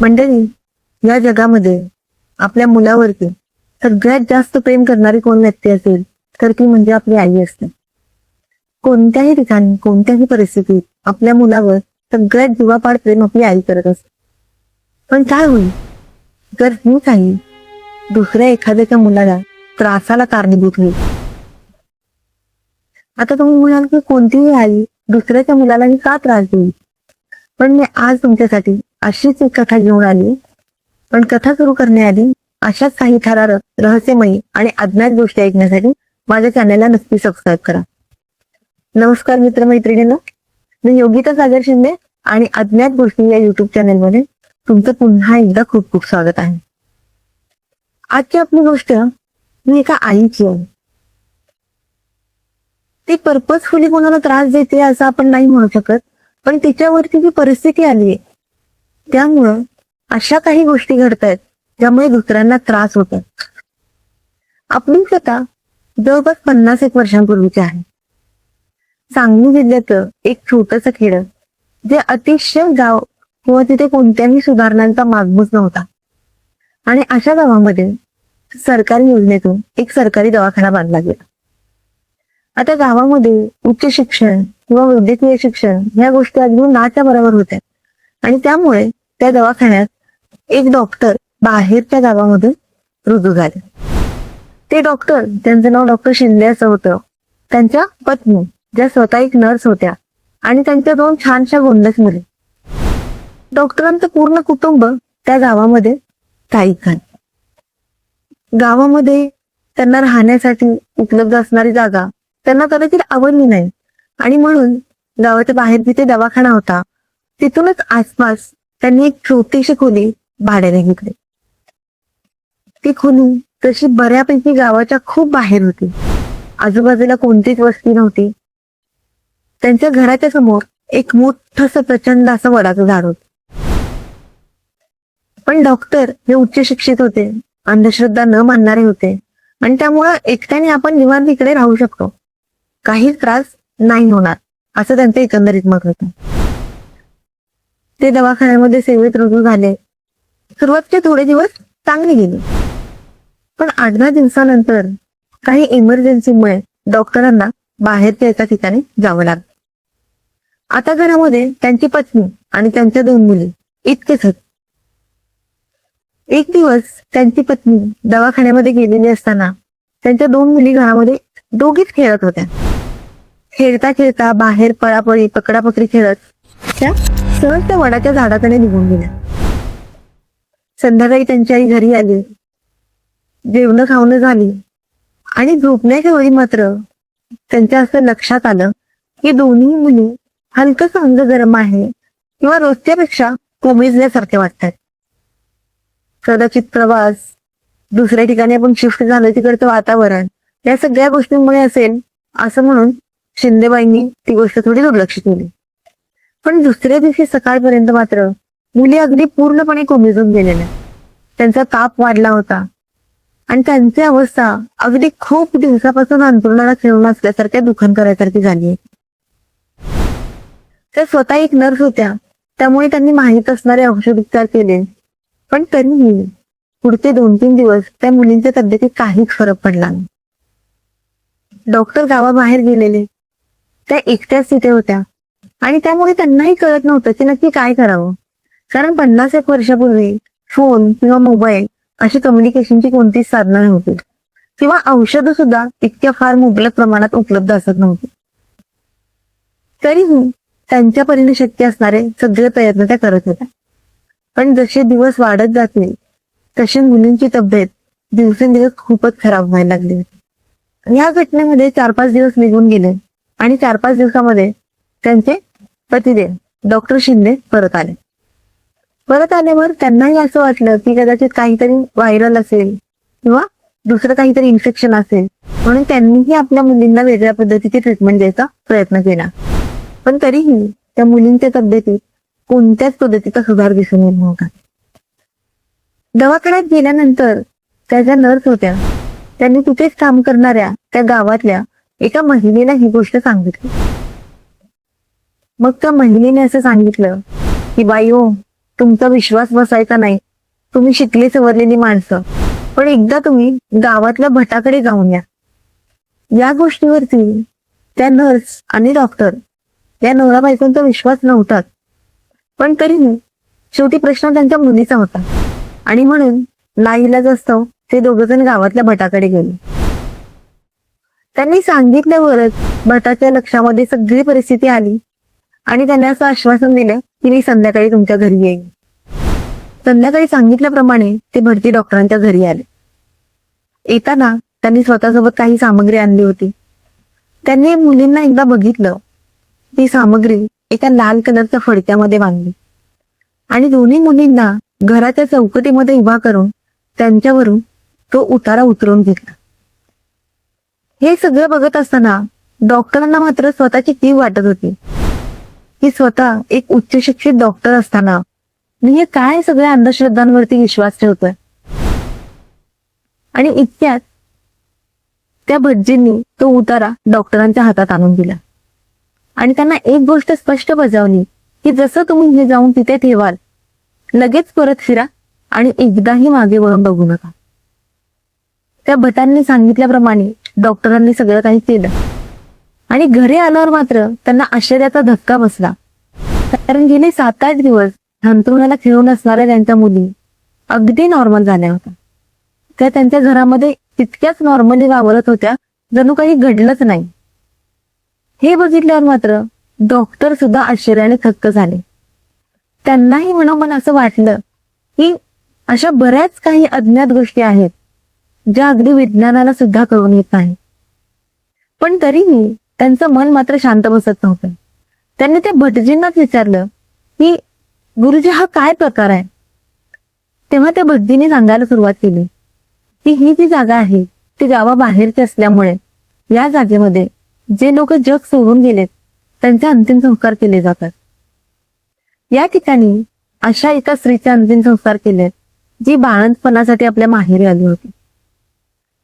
मंडळी या जगामध्ये आपल्या मुलावरती सगळ्यात जास्त प्रेम करणारी कोण व्यक्ती असेल तर ती म्हणजे आपली आई असते. कोणत्याही ठिकाणी कोणत्याही परिस्थितीत आपल्या मुलावर सगळ्यात जीवापाड प्रेम आपली आई करत असते. पण काय होईल? जर ही काही दुसऱ्या एखाद्याच्या मुलाला त्रासाला कारणीभूत होईल. आता तुम्ही म्हणाल की कोणतीही आई दुसऱ्याच्या मुलालाही का त्रास देईल? पण मी आज तुमच्यासाठी अशीच एक कथा घेऊन आली. पण कथा सुरू करण्याआधी अशाच काही थरारक रहस्यमयी आणि अज्ञात गोष्टी ऐकण्यासाठी माझ्या चॅनलला नक्की सबस्क्राईब करा. नमस्कार मित्रमैत्रिणींना. मी योगिता सागर शिंदे आणि अज्ञात गोष्टी या युट्यूब चॅनलमध्ये तुमचं पुन्हा एकदा खूप खूप स्वागत आहे. आजची आपली गोष्ट मी एका आईची आहे. ती पर्पजफुली कोणाला त्रास देते असं आपण नाही म्हणू शकत पण तिच्यावरती जी परिस्थिती आली त्यामुळं अशा काही गोष्टी घडतायत ज्यामुळे दुसऱ्यांना त्रास होतो आपली कथा जवळपास पन्नास एक वर्षांपूर्वीची आहे. सांगली जिल्ह्याचं एक छोटस खेड जे अतिशय गाव किंवा तिथे कोणत्याही सुधारणांचा मागमूस नव्हता. आणि अशा गावामध्ये सरकारी योजनेतून एक सरकारी दवाखाना बांधला गेला. आता गावामध्ये उच्च शिक्षण किंवा वैद्यकीय शिक्षण ह्या गोष्टी अगदी नाच्या बरोबर होत्या. आणि त्यामुळे त्या दवाखान्यात एक डॉक्टर बाहेरच्या गावामध्ये रुजू झाले. ते डॉक्टर त्यांचं नाव डॉक्टर शिंदे असं होतं. त्यांच्या पत्नी ज्या स्वतः एक नर्स होत्या आणि त्यांच्या दोन छानशा गोंडस मुली. डॉक्टरांचं पूर्ण कुटुंब त्या गावामध्ये स्थायिक झाले. गावामध्ये त्यांना राहण्यासाठी उपलब्ध असणारी जागा त्यांना कदाचित आवडली नाही. आणि म्हणून गावाच्या बाहेर जिथे दवाखाना होता तिथूनच आसपास त्यांनी एक छोटीशी खोली भाड्याने घेतली ती खोली तशी बऱ्यापैकी गावाच्या खूप बाहेर होती. आजूबाजूला कोणतीच वस्ती नव्हती. त्यांच्या घराच्या समोर एक मोठस प्रचंड असं वडाचं झाड होत. पण डॉक्टर हे उच्च शिक्षित होते अंधश्रद्धा न मानणारे होते आणि त्यामुळं एकट्याने आपण निवांत इकडे राहू शकतो. काहीच त्रास नाही होणार असं त्यांचं एकंदरीत मत होतं. ते दवाखान्यामध्ये सेवेत रुजू झाले. सुरुवातचे थोडे दिवस चांगले गेले. पण आठ दहा दिवसानंतर काही इमर्जन्सीमुळे डॉक्टरांना बाहेरच्या एका ठिकाणी जावं लागलं. आता घरामध्ये त्यांची पत्नी आणि त्यांच्या दोन मुली इतकेच होते एक दिवस त्यांची पत्नी दवाखान्यामध्ये गेलेली असताना त्यांच्या दोन मुली घरामध्ये दोघीच खेळत होत्या. खेळता खेळता बाहेर पळापळी पकडापकडी खेळत त्या सहज त्या वडाच्या झाडाकडे निघून गेल्या. संध्याकाळी त्यांची आई घरी आली. जेवण खावणं झाली. आणि झोपण्याच्या वेळी मात्र त्यांच्या असं लक्षात आलं की दोन्ही मुली हलकस अंग गरम आहे किंवा रोजच्यापेक्षा कोमेजल्यासारखे वाटतात. कदाचित प्रवास दुसऱ्या ठिकाणी आपण शिफ्ट झालं तिकडचं वातावरण या सगळ्या गोष्टींमुळे असेल असं म्हणून शिंदेबाईंनी ती गोष्ट थोडी दुर्लक्षित केली. पण दुसऱ्या दिवशी सकाळपर्यंत मात्र मुली अगदी पूर्णपणे कोमेजून गेलेल्या. त्यांचा ताप वाढला होता. आणि त्यांची अवस्था अगदी खूप दिवसापासून अंतरुणाला खेळून असल्यासारख्या दुखन करायसारखी झाली त्या स्वतः एक नर्स होत्या. त्यामुळे त्यांनी माहीत असणारे औषध उपचार केले. पण तरीही पुढचे दोन तीन दिवस त्या मुलींच्या तब्येतीत काहीच फरक पडला नाही. डॉक्टर गावाबाहेर गेलेले. त्या एकट्याच तिथे होत्या. आणि त्यामुळे त्यांनाही कळत नव्हतं की नक्की काय करावं. कारण पन्नास एक वर्षापूर्वी फोन किंवा मोबाईल अशी कम्युनिकेशनची कोणतीच साधनं नव्हती. किंवा औषधं सुद्धा इतक्या फार मुबलक प्रमाणात उपलब्ध असत नव्हती. तरीही त्यांच्या परीने शक्य असणारे सगळे प्रयत्न त्या करत होत्या. पण जसे दिवस वाढत जातील तशी मुलींची तब्येत दिवसेंदिवस खूपच खराब व्हायला लागली होती. या घटनेमध्ये चार पाच दिवस निघून गेले आणि चार पाच दिवसामध्ये त्यांचे पतिदेव डॉक्टर शिंदे परत आले. परत आल्यावर त्यांनाही असं वाटलं की कदाचित काहीतरी व्हायरल असेल किंवा दुसरं काहीतरी इन्फेक्शन असेल. म्हणून त्यांनीही आपल्या मुलींना वेगळ्या पद्धतीची ट्रीटमेंट द्यायचा प्रयत्न केला. पण तरीही त्या मुलींच्या तब्येतीत कोणत्याच पद्धतीचा सुधार दिसून येत नव्हता. दवाखान्यात गेल्यानंतर त्या ज्या नर्स होत्या त्यांनी तिथेच काम करणाऱ्या त्या गावातल्या एका महिलेला ही गोष्ट सांगितली. मग त्या महिलेने असं सांगितलं की बाई हो तुमचा विश्वास बसायचा नाही. तुम्ही शिकले सवरलेली माणसं. पण एकदा तुम्ही गावातल्या भटाकडे जाऊन या. या गोष्टीवरती त्या नर्स आणि डॉक्टर या नवरा बायकोंचा विश्वास नव्हताच पण तरीही शेवटी प्रश्न त्यांच्या मुलीचा होता. आणि म्हणून नाईलाज असतो ते दोघ जण गावातल्या भटाकडे गेले. त्यांनी सांगितल्यावरच भटाच्या लक्षामध्ये सगळी परिस्थिती आली. आणि त्यांना असं आश्वासन दिलं की मी संध्याकाळी तुमच्या घरी येईन. संध्याकाळी सांगितल्याप्रमाणे ते भरती डॉक्टरांच्या घरी आले. येताना त्यांनी स्वतःसोबत काही सामग्री आणली होती. त्यांनी मुलींना एकदा बघितलं. ती सामग्री एका लाल कलरच्या फडक्यामध्ये बांधली. आणि दोन्ही मुलींना घराच्या चौकटीमध्ये उभा करून त्यांच्यावरून तो उतारा उतरून घेतला. हे सगळं बघत असताना डॉक्टरांना मात्र स्वतःची तीव वाटत होती. ही स्वतः एक उच्च शिक्षित डॉक्टर असताना. मी हे काय सगळ्या अंधश्रद्धांवरती विश्वास ठेवतोय? आणि इतक्यात त्या भटजींनी तो उतारा डॉक्टरांच्या हातात आणून दिला. आणि त्यांना एक गोष्ट स्पष्ट बजावली की जसं तुम्ही हे जाऊन तिथे ठेवाल लगेच परत फिरा आणि एकदाही मागे वळून बघू नका. त्या भटांनी सांगितल्याप्रमाणे डॉक्टरांनी सगळं काही केलं. आणि घरी आल्यावर मात्र त्यांना आश्चर्याचा धक्का बसला. कारण गेले सात आठ दिवस अंतरुणाला खेळून असणाऱ्या त्यांच्या मुली अगदी नॉर्मल झाल्या होत्या. त्या त्यांच्या घरामध्ये तितक्याच नॉर्मली वावरत होत्या जणू काही घडलंच नाही. हे बघितल्यावर मात्र डॉक्टर सुद्धा आश्चर्याने थक्क झाले. त्यांनाही मनोमन असं वाटलं की अशा बऱ्याच काही अज्ञात गोष्टी आहेत ज्या अगदी विज्ञानाला सुद्धा कळून येत नाही पण तरीही त्यांचं मन मात्र शांत बसत नव्हतं. त्यांनी त्या भटजींनाच विचारलं की गुरुजी हा काय प्रकार आहे? तेव्हा त्या भटजींनी सांगायला सुरुवात केली की ही जी जागा आहे ती गावाबाहेरची असल्यामुळे या जागेमध्ये जे लोक जग सोडून गेलेत त्यांचे अंतिम संस्कार केले जातात. या ठिकाणी अशा एका स्त्रीचे अंतिम संस्कार केलेत जी बाळंतपणासाठी आपल्या माहेरी आली होती.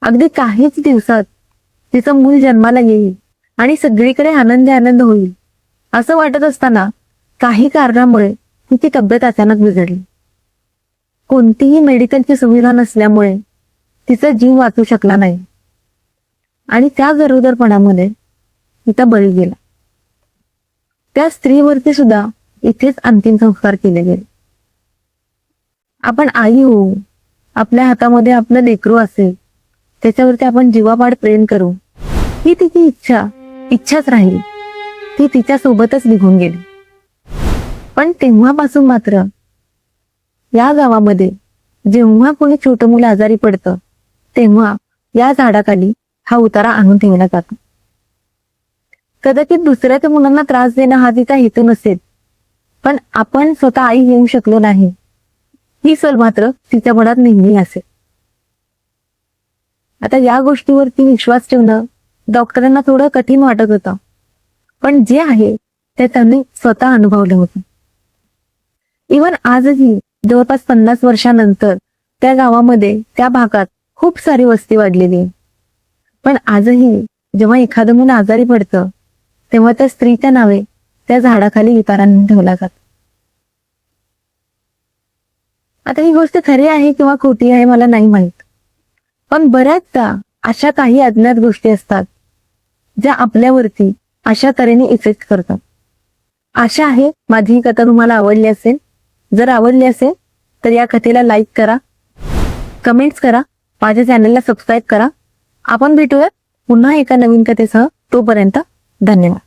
अगदी काहीच दिवसात तिचं मूल जन्माला येईल आणि सगळीकडे आनंदी आनंद होईल. असं वाटत असताना काही कारणामुळे तिची तब्येत अचानक बिघडली. कोणतीही मेडिकलची सुविधा नसल्यामुळे तिचा जीव वाचू शकला नाही. आणि त्या गरोदरपणामध्ये तिचा बळी गेला. त्या स्त्रीवरती सुद्धा इथेच अंतिम संस्कार केले गेले. आपण आई होऊ आपल्या हातामध्ये आपलं लेकरू असेल त्याच्यावरती आपण जीवापाड प्रेम करू ही तिची इच्छा इच्छाच राहील. ती तिच्या सोबतच निघून गेली. पण तेव्हापासून मात्र या गावामध्ये जेव्हा कोणी छोटं मुलं आजारी पडतं तेव्हा या झाडाखाली हा उतारा आणून ठेवला जातो. कदाचित दुसऱ्याच्या मुलांना त्रास देणं हा तिचा हेतू नसेल पण आपण स्वतः आई येऊ शकलो नाही ही सल मात्र तिच्या मनात नेहमी असेल. आता या गोष्टीवरती विश्वास ठेवणं डॉक्टरांना थोडं कठीण वाटत होतं. पण जे आहे ते त्यांनी स्वतः अनुभवलं होतं. इवन आजही जवळपास पन्नास वर्षानंतर त्या गावामध्ये त्या भागात खूप सारी वस्ती वाढलेली आहे. पण आजही जेव्हा एखादं मुलं आजारी पडतं तेव्हा त्या स्त्रीच्या नावे त्या झाडाखाली इतरांनी ठेवला जात आता ही गोष्ट खरी आहे किंवा खोटी आहे मला नाही माहीत. पण बऱ्याचदा अशा काही अज्ञात गोष्टी असतात ज्या आपल्यावरती अशा तऱ्हेने इफेक्ट करतात. आशा आहे माझी ही कथा तुम्हाला आवडली असेल. जर आवडली असेल तर या कथेला लाईक करा. कमेंट्स करा. माझ्या चॅनलला सबस्क्राईब करा. आपण भेटूयात पुन्हा एका नवीन कथेसह. तोपर्यंत धन्यवाद.